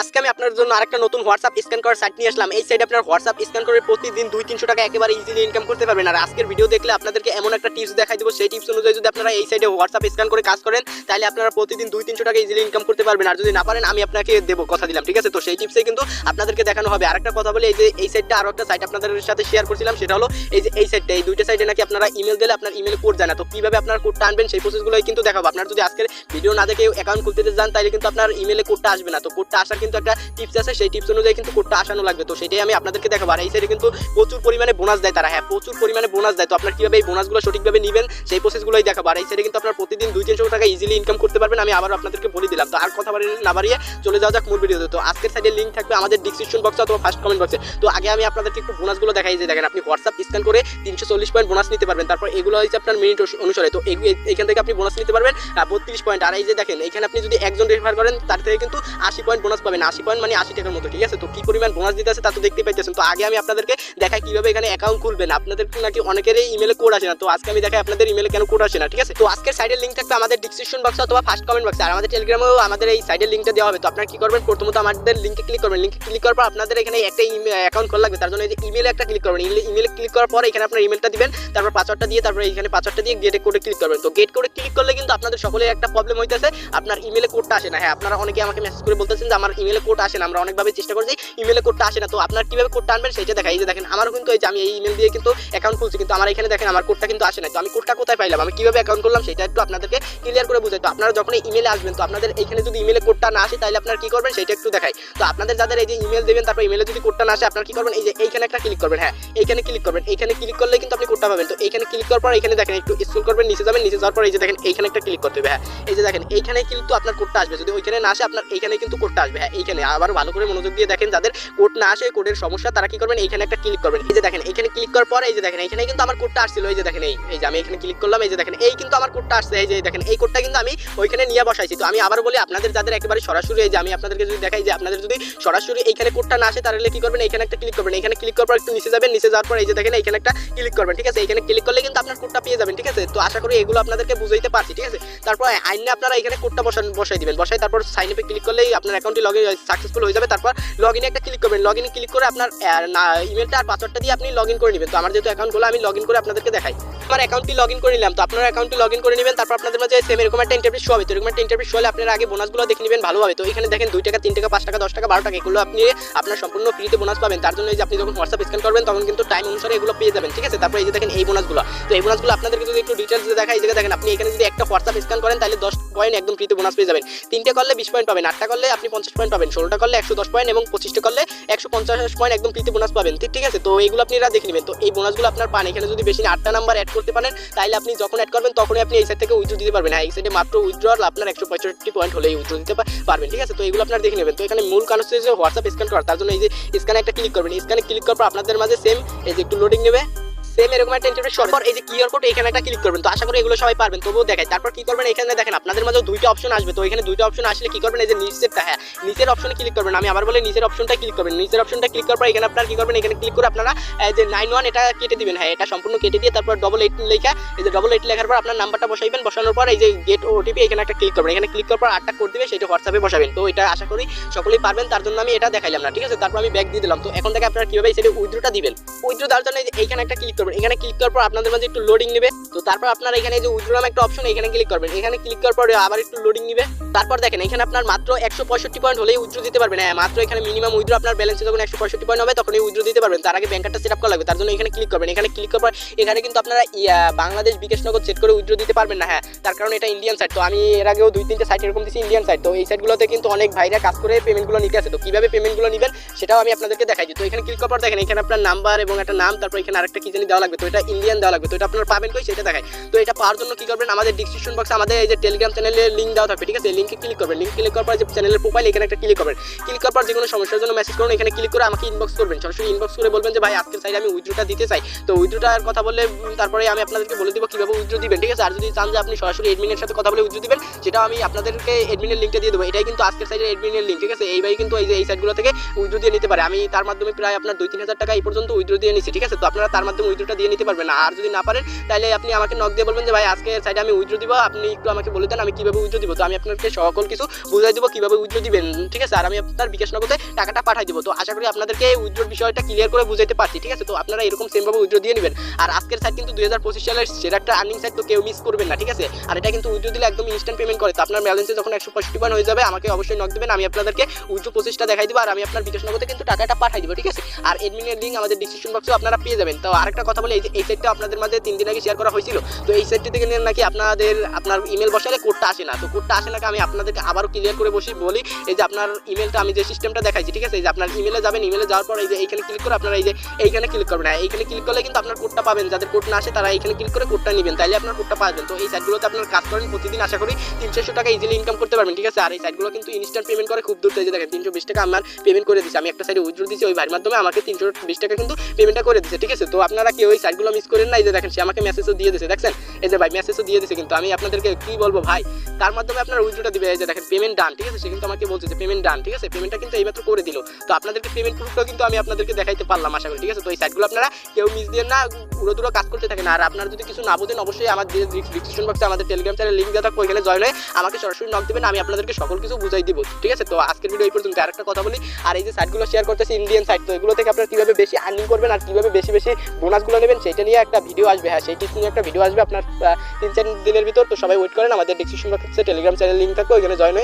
আজকে আমি আপনার জন্য আরেকটা নতুন হোয়াটসঅ্যাপ স্ক্যান করার সাইট নিয়ে আসলাম। এই সাইটে আপনার হোয়াটসঅ্যাপ স্ক্যান করে প্রতিদিন দুই, তিনশো টাকা একেবারে ইজিলি ইনকাম করতে পারবেন। আর আজকের ভিডিও দেখলে আপনাদেরকে এমন একটা টিপস দেখাই দেবো। সেই টিপস অনুযায়ী যদি আপনারা এই সাইডে হোয়াটসঅ্যাপ স্ক্যান করে কাজ করেন, তাহলে আপনারা প্রতিদিন দুই, তিনশো টাকা ইজিলি ইনকাম করতে পারবেন। আর যদি না পারেন, আমি আপনাকে দেবো কথা দিলাম, ঠিক আছে? তো সেই টিপসে কিন্তু আপনাদেরকে দেখানো হবে। আরেকটা কথা বলে, এই যে এই সাইটটা আরও একটা সাইট আপনাদের সাথে শেয়ার করছিলাম, সেটা হলো এই যে এই সাইটটা এই দুইটা সাইডে নাকি আপনারা ইমেল দিলে আপনার ইমেল কোড জানা তো কীভাবে আপনার কোডটা আনবেন, সেই প্রসেসগুলোই কিন্তু দেখাবো। আপনার যদি আজকের ভিডিও না দেখে অ্যাকাউন্ট খুলতে যান, তাহলে কিন্তু আপনার ইমেলে কোডটা আসবে না। তো কোডটা আসার কিন্তু একটা টিপস আছে, সেই টিপস অনুযায়ী কিন্তু কোডটা আসানো লাগবে। তো সেটাই আমি আপনাদেরকে দেখাবো। আর এই সাইডে কিন্তু প্রচুর পরিমাণে বোনাস দেয় তারা। হ্যাঁ প্রচুর পরিমাণে বোনাস দেয়। তো আপনার কীভাবে এই বোনাসগুলো সঠিকভাবে নেবেন, সেই প্রসেসগুলোই দেখাবো। আর এই সাইডে কিন্তু আপনার প্রতিদিন দুই তিনশো টাকা ইজিলি ইনকাম করতে পারবেন। আমি আবার আপনাদেরকে বলে দিলাম। তো আর কথা বাড়িয়ে না বাড়িয়ে চলে যাওয়া যাক মূল ভিডিওতে। তো আজকের সাইডে লিঙ্ক থাকবে আমাদের ডিসক্রিপশন বক্সে অথবা ফার্স্ট কমেন্ট বক্সে তো আগে আমি আপনাদেরকে একটু বোনাসগুলো দেখাই যে দেখেন, আপনি হোয়াটসঅ্যাপ স্ক্যান করে তিনশো চল্লিশ পয়েন্ট বোনাস নিতে পারবেন। তারপর এগুলো হচ্ছে আপনার মিনিট অনুসারে। তো এখান থেকে আপনি বোনাস নিতে পারবেন বত্রিশ পয়েন্ট আর এই যে দেখেন, এখানে আপনি যদি একজন রেফার করেন, তার থেকে কিন্তু আশি পয়েন্ট বোনাস পাবেন। আশি পয়েন্ট মানে আশি টাকার মতো, ঠিক আছে? তো কি পরিমাণ বোনাস দিতে আছে তা তো দেখতে পাইতেছেন। তো আগে আমি আপনাদেরকে দেখাই কীভাবে এখানে অ্যাকাউন্ট খুলবেন। আপনাদের নাকি অনেকেরই ইমেলে কোড আসে না, তো আজকে আমি দেখাই আপনাদের ইমেলে কেন কোড আসে না, ঠিক আছে? তো আজকের সাইডের লিঙ্ক থাকবে আমাদের ডিসক্রিপশন বক্সে অথবা ফার্স্ট কমেন্ট বক্সে আর আমাদের টেলিগ্রামেও আমাদের এই সাইডের লিঙ্কটা দেওয়া হবে। তো আপনারা কি করবেন? প্রথমত আমাদের লিঙ্কে ক্লিক করবেন। লিঙ্কে ক্লিক করার পর আপনাদের এখানে একটা অ্যাকাউন্ট খোলা লাগবে। তার জন্য এই ইমেলে একটা ক্লিক করবেন। ইমেলে ক্লিক করার পর এখানে আপনার ইমেলটা দিবেন। তারপর পাসওয়ার্ডটা দিয়ে তারপর এখানে পাসওয়ার্ডটা দিয়ে গেটে কোডে ক্লিক করবেন। তো গেট কোডে ক্লিক করলে কিন্তু আপনাদের সকলের একটা প্রবলেম হইতেছে। আপনার ইমেলে কোডটা আসে না। হ্যাঁ আপনারা অনেকে আমাকে মেসেজ করে বলতেছেন যে আমার ইমেলে কোড আসে না, আমরা অনেকভাবে চেষ্টা করছি ইমেলে কোডটা আসে না। তো আপনার কীভাবে কোডটা আনবেন সেটা দেখাই। এই যে দেখেন, আমারও কিন্তু এই যে আমি এই ইমেল দিয়ে কিন্তু অ্যাকাউন্ট খুলছি, কিন্তু আমার এখানে দেখেন আমার কোডটা কিন্তু আসে না তো আমি কোডটা কোথায় পাইলাম? আমি কীভাবে অ্যাকাউন্ট করলাম সেটা একটু আপনাদেরকে ক্লিয়ার করে বুঝাই। তো আপনারা যখন ইমেলে আসবেন, তো আপনাদের এখানে যদি ইমেলে কোডটা না আসে, তাহলে আপনারা কি করবেন সেটা একটু দেখাই। তো আপনাদের যাদের এই যে ইমেল দেবেন, তারপর ইমেলে যদি কোডটা না আসে, আপনারা কি করবেন? এই যে এইখানে একটা ক্লিক করবেন হ্যাঁ এইখানে ক্লিক করবেন। এইখানে ক্লিক করলে কিন্তু আপনি কোডটা পাবেন। তো এইখানে ক্লিক করার পর এখানে দেখেন, একটু স্ক্রল করবেন, নিচে যাবেন, নিচে যাওয়ার পর এই যে দেখেন, এইখানে একটা ক্লিক করতে হবে হ্যাঁ। এই যে দেখেন, এইখানে কিন্তু আপনার কোডটা আসবে। যদি ওইখানে না আসে, আপনার এইখানে কিন্তু কোডটা আসবে হ্যাঁ। এইখানে। আবার ভালো করে মনোযোগ দিয়ে দেখেন, যাদের কোড না আসে, কোডের সমস্যা, তারা কি করবেন? এইখানে একটা ক্লিক করবেন। এই যে দেখেন, এইখানে ক্লিক করার পর এই যে দেখেন এখানে কিন্তু আমার কোডটা আসছিল। এই যে দেখেন, এই এই যে আমি এখানে ক্লিক করলাম, এই যে দেখেন, এই কিন্তু আমার কোডটা আসছে। এই যে দেখেন, এই কোডটা কিন্তু আমি ওইখানে নিয়ে বসাইছি। তো আমি আবার বলি, আপনাদের যাদের একেবারে সরাসরি, এই যে আমি আপনাদেরকে যদি দেখাই যে আপনাদের যদি সরাসরি এইখানে কোডটা না আসে, তাহলে কি করবেন? এখানে একটা ক্লিক করবেন। এখানে ক্লিক করার পর একটু নিচে যাবেন। নিচে যাওয়ার পর এই যে দেখেন এখানে একটা ক্লিক করবেন। ঠিক আছে? এখানে ক্লিক করলে কিন্তু আপনার কোডটা পেয়ে যাবেন। ঠিক আছে? তো আশা করি এগুলো আপনাদেরকে বুঝাইতে পারছি। ঠিক আছে? তারপর আইনে আপনারা এখানে কোডটা বসান, বসাই দিবেন। বসাই তারপর সাইন আপে ক্লিক করলেই আপনার অ্যাকাউন্টটি লগ সাকসেসফুল হয়ে যাবে, তারপর লগ ইনে একটা ক্লিক করবেন। লগ ইনে ক্লিক করে আপনার ইমেলটা আর পাসওয়ার্ডটা দিয়ে আপনি লগ ইন করে নেবেন। তো আমার যেহেতু অ্যাকাউন্ট খোলা, আমি লগ ইন করে আপনাদেরকে দেখাই। আমার অ্যাকাউন্টটি লগ ইন করে নিলাম। তো আপনার অ্যাকাউন্টটি লগ ইন করে নেবেন, তারপর আপনাদের মাঝে সেম এরকম একটা ইন্টারভিউ শো হবে। তো এরকম একটা ইন্টারভিউ শো হলে আপনারা আগে বোনাসগুলো দেখে নেবেন ভালোভাবে তো এখানে দেখেন দুই টাকা, তিন টাকা, পাঁচ টাকা, দশ টাকা, বারো টাকা, এগুলো আপনি আপনার সম্পূর্ণ ফ্রিতে বোনাস পাবেন। তার জন্য যে আপনি যখন হোয়াটসঅ্যাপ স্ক্যান করবেন, তখন কিন্তু টাইম অনুসারে এগুলো পেয়ে যাবেন, ঠিক আছে? তারপর এই যে দেখেন এই বোনাসগুলো তো এই বোনাসগুলো আপনাদেরকে যদি একটু ডিটেলস দেখা এই জায়গায় দেখেন আপনি এখানে যদি একটা হোয়াটসঅ্যাপ স্ক্যান করেন, তাহলে দশ পয়েন্ট একদম ফ্রিতে বোনাস পেয়ে যাবেন। তিনটে করলে বিশ পয়েন্ট পাবেন, আটটা করলে আপনি পঞ্চাশ পয়েন্ট পাবেন। ষোলোটা করলে একশো দশ পয়েন্ট এবং পঁচিশটা করলে একশো পঞ্চাশ পয়েন্ট একদম ফ্রিতে বোনাস পাবেন। ঠিক আছে? তো এইগুলো আপনারা দেখে নেবেন। তো এই বোনাসগুলো আপনার পান। এখানে যদি বেশি আটটা নাম্বার অ্যাড করতে পারেন তাহলে আপনি যখন অ্যাড করবেন, তখনই আপনি এই সাইড থেকে উইথড্র দিতে পারবেন। হ্যাঁ এই সাইডে মাত্র উইথড্রল আপনার একশো পঁয়ষট্টি পয়েন্ট হলেই উইথড্র দিতে পারবেন। ঠিক আছে? তো এগুলো আপনারা দেখে নেবেন। তো এখানে মূল কারণ হচ্ছে যে হোয়াটসঅ্যাপ স্ক্যান করা। তার জন্য এই যে স্ক্যানে একটা ক্লিক করবেন। স্ক্যানে ক্লিক করার পর আপনাদের মাঝে সেম এই যে একটু লোডিং নেবে। সেম এরকম একটা ইন্টারভিউ পর এই যে কিউআর কোড এখানে একটা ক্লিক করবেন। তো আশা করি এগুলো সবাই পারবেন। তবুও দেখাই, তারপর কি করবেন? এখানে দেখেন, আপনাদের মাঝে দুইটা অপশন আসবে। তো এখানে দুইটা অপশন আসলে কি করবেন? এই যে নিচেরটা হ্যাঁ নিচের অপশনে ক্লিক করবেন। আমি আবার বলে, নিচের অপশনটা ক্লিক করবেন। নিচের অপশনটা ক্লিক করার পর এখানে আপনারা কি করবেন? এখানে ক্লিক করে আপনারা যে নাইন ওয়ান এটা কেটে দিবেন। হ্যাঁ এটা সম্পূর্ণ কেটে দিয়ে তারপর ডবল এইট লেখা, এই যে ডবল এইট লেখার পর আপনার নাম্বারটা বসাইবেন। বসানোর পর এই যে গেট ওটিপি এখানে একটা ক্লিক করবেন। এখানে ক্লিক করার পর আটটা কোড দিবে সেটা হোয়াটসঅ্যাপে বসাবেন। তো এটা আশা করি সকলেই পারবেন। তার জন্য আমি এটা দেখাইলাম না, ঠিক আছে? তারপর আমি ব্যাক দিয়ে দিলাম। তো এখন থেকে আপনারা কীভাবে সেটা উইথড্রটা দিবেন। উইথড্র দেওয়ার জন্য এইখানে একটা ক্লিক এখানে ক্লিক করার পর আপনাদের মাঝে একটু লোডিং নেবে। তো তারপর আপনারা এখানে যে উইথড্র নামে একটা অপশন এখানে ক্লিক করবেন। এখানে ক্লিক করার পরে আবার একটু লোডিং নেবে। তারপর দেখেন, এখানে আপনার মাত্র একশো পঁয়ষট্টি পয়েন্ট হলেই উইথড্র দিতে পারবেন। হ্যাঁ মাত্র এখানে মিনিমাম উইথড্র আপনার ব্যালেন্স যখন একশো পঁয়ষট্টি পয়েন্ট হবে, তখনই উইথড্র দিতে পারবেন। তার আগে ব্যাংকারটা সেট আপ করা লাগবে। তার জন্য এখানে ক্লিক করবেন। এখানে ক্লিক করার পর এখানে কিন্তু আপনারা বাংলাদেশ বিকাশ নগদ সেট করে উইথড্র দিতে পারবেন না। হ্যাঁ তার কারণ এটা ইন্ডিয়ান সাইট তো আমি এর আগেও দুই, তিনটে সাইট এরকম দিচ্ছি ইন্ডিয়ান সাইট তো এই সাইটগুলোতে কিন্তু অনেক ভাইরা কাজ করে পেমেন্টগুলো নিতে আসে। তো কীভাবে পেমেন্টগুলো নেবেন, সেটাও আমি আপনাদেরকে দেখাই তো এখানে ক্লিক করার পর দেখেন, এখানে আপনার নাম্বার এবং একটা নাম, তারপর এখানে আরেকটা কি জানি দেওয়া লাগবে, তো এটা ইন্ডিয়ান দেওয়া লাগবে, তো এটা আপনারা পাবেন কই সেটা দেখায় তো এটা পাওয়ার জন্য কি করবেন? আমাদের ডিসক্রিপশন বক্সে আমাদের এই যে টেলিগ্রাম চ্যানেলের লিঙ্ক দেওয়া থাকবে, ঠিক আছে? লিঙ্কে ক্লিক করবেন। লিঙ্ক ক্লিক করার পর যে চ্যানেলের প্রোফাইল এখানে একটা ক্লিক করবেন। ক্লিক করার পর যে কোনো সমস্যার জন্য মেসেজ করুন, এখানে ক্লিক করে আমাকে ইনবক্স করবেন। সরাসরি ইনবক্স করে বলবেন যে, ভাই, আজকের সাইডে আমি উইথড্রটা দিতে চাই। তো উইথড্রটার কথা বললে তারপরে আমি আপনাদেরকে বলে দিব কীভাবে উইথড্র দিবেন, ঠিক আছে? আর যদি চান যে আপনি সরাসরি এডমিনের সাথে কথা বলে উইথড্র দিবেন, সেটাও আমি আপনাদেরকে এডমিনের লিঙ্কটা দিয়ে দেবো। এটাই কিন্তু আজকের সাইডের এডমিনের লিঙ্ক ঠিক আছে? এই ভাই কিন্তু এই যে, এই সাইটগুলো থেকে উইথড্র দিয়ে নিতে পারে। আমি তার মাধ্যমে প্রায় আপনার দুই তিন হাজার টাকা এই পর্যন্ত উইথড্র দিয়ে নিচ্ছি ঠিক আছে? তো আপনারা তার মাধ্যমে উইথড্র উইথড্রোটা দিয়ে নিতে পারবেন আর যদি না পারেন, তাহলে আপনি আমাকে নক দিয়ে বলবেন যে, ভাই, আজকে সাইডে আমি উইথড্রো দিব। আপনি একটু আমাকে বলে দেন আমি কীভাবে উইথড্রো দিব। তো আমি আপনাকে সকল কিছু বুঝাই দিব কীভাবে উইথড্রো দিবেন, ঠিক আছে? আর আমি আপনার বিকাশ নগদে টাকাটা পাঠাই দিব। তো আশা করি আপনাদেরকে উইথড্রোর বিষয়টা ক্লিয়ার করে বুঝাইতে পারছি, ঠিক আছে? তো আপনারা এরকম সেমভাবে উইথড্রো দিয়ে নেবেন। আর আজকের সাইট কিন্তু দুই হাজার পঁচিশ সালের সেরা একটা আর্নিং সাইট তো কেউ মিস করবেন না, ঠিক আছে? আর এটা কিন্তু উইথড্রো দিলে একদম ইনস্ট্যান্ট পেমেন্ট করে। তো আপনার ব্যালেন্সে যখন একশো পঁয়ষট্টি বার হয়ে যাবে, আমাকে অবশ্যই নক দেবেন। আমি আপনাদেরকে উইথড্রো প্রসেসটা দেখাই দিব। আর আমি আপনার বিকাশ নগদে কিন্তু টাকাটা পাঠাই দিব, ঠিক আছে? আর এডমিনের লিঙ্ক আমাদের ডিসক্রিপশন বক্সে আপনারা পেয়ে যাবেন। তো আরেকটা কথা বলে এই যে সাইটটা আপনাদের মাঝে তিন দিন আগে শেয়ার করা হয়েছিল। তো এই সাইটটি থেকে নাকি আপনাদের, আপনার ইমেল বসালে কোডটা আসে না। তো কোডটা আসে না আমি আপনাদেরকে আবারও ক্লিয়ার করে বসি, বলি, এই যে আপনার ইমেলটা আমি যে সিস্টেমটা দেখাইছি, ঠিক আছে? এই যে আপনার ইমেলে যাবেন ইমেলে যাওয়ার পর এই যে এইখানে ক্লিক করে আপনারা এই যে এইখানে ক্লিক করবেন। আর এইখানে ক্লিক করলে কিন্তু আপনার কোডটা পাবেন। যাদের কোড না আসে তারা এইখানে ক্লিক করে কোডটা নেবেন। তাইলে আপনার কোডটা পাবেন তো এই সাইটগুলোতে আপনার কাজ করেন প্রতিদিন, আশা করি তিনশো টাকা ইজিলি ইনকাম করতে পারবেন, ঠিক আছে? আর এই সাইটগুলো কিন্তু ইনস্ট্যান্ট পেমেন্ট করে খুব দূর থেকে দেখেন, তিনশো বিশ টাকা আমার পেমেন্ট করে দিচ্ছে আমি একটা সাইডে উইথড্র দিচ্ছি ওই ভাইয়ের মাধ্যমে আমাকে তিনশো বিশ টাকা কিন্তু পেমেন্টটা করে দিচ্ছে ঠিক আছে? তো আপনারা কেউ ওই সাইটগুলো মিস করেন না এই যে দেখেন সে আমাকে মেসেজও দিয়ে দিয়েছে দেখছেন? এই যে ভাই মেসেজও দিয়ে দিচ্ছে কিন্তু। আমি আপনাদেরকে কি বলব ভাই, তার মাধ্যমে আপনার উইথড্রটা দিবে। এই যে দেখেন পেমেন্ট ডান ঠিক আছে? সে কিন্তু আমাকে বলছে যে পেমেন্ট ডান ঠিক আছে? পেমেন্টটা কিন্তু এইমাত্র করে দিল। তো আপনাদেরকে পেমেন্ট প্রুফটাও কিন্তু আমি আপনাদেরকে দেখাইতে পারলাম, আশা করি, ঠিক আছে? তো এই সাইটগুলো আপনারা কেউ মিস দিয়ে না পুরো দূর কাজ করতে থাকেন। আর আপনারা যদি কিছু না বোঝেন, অবশ্যই আমার ডিসক্রিপশন বক্সে আমাদের টেলিগ্রাম চ্যানেল লিঙ্ক দেওয়া থাকবে, ওইখানে জয়েন হয়ে আমাকে সরাসরি নক দেবেন, আমি আপনাদেরকে সকল কিছু বুঝাই দিব, ঠিক আছে? তো আজকের ভিডিও এই পর্যন্ত। আরেকটা কথা বলি, আর এই যে সাইটগুলো শেয়ার করতেছি ইন্ডিয়ান সাইট তো এগুলো থেকে আপনারা কীভাবে বেশি আর্নিং করবেন, আর কীভাবে বেশি বেশি বোনাসগুলো নেবেন সেটা নিয়ে একটা ভিডিও আসবে। হ্যাঁ সেই টিপস নিয়ে একটা ভিডিও আসবে আপনার। তিন চার দিনের ভিতর তো সবাই ওয়েট করেন। আমাদের ডিসক্রিপশন বক্সে টেলিগ্রাম চ্যানেল লিঙ্ক থাকবে, ওইখানে জয়েন হয়ে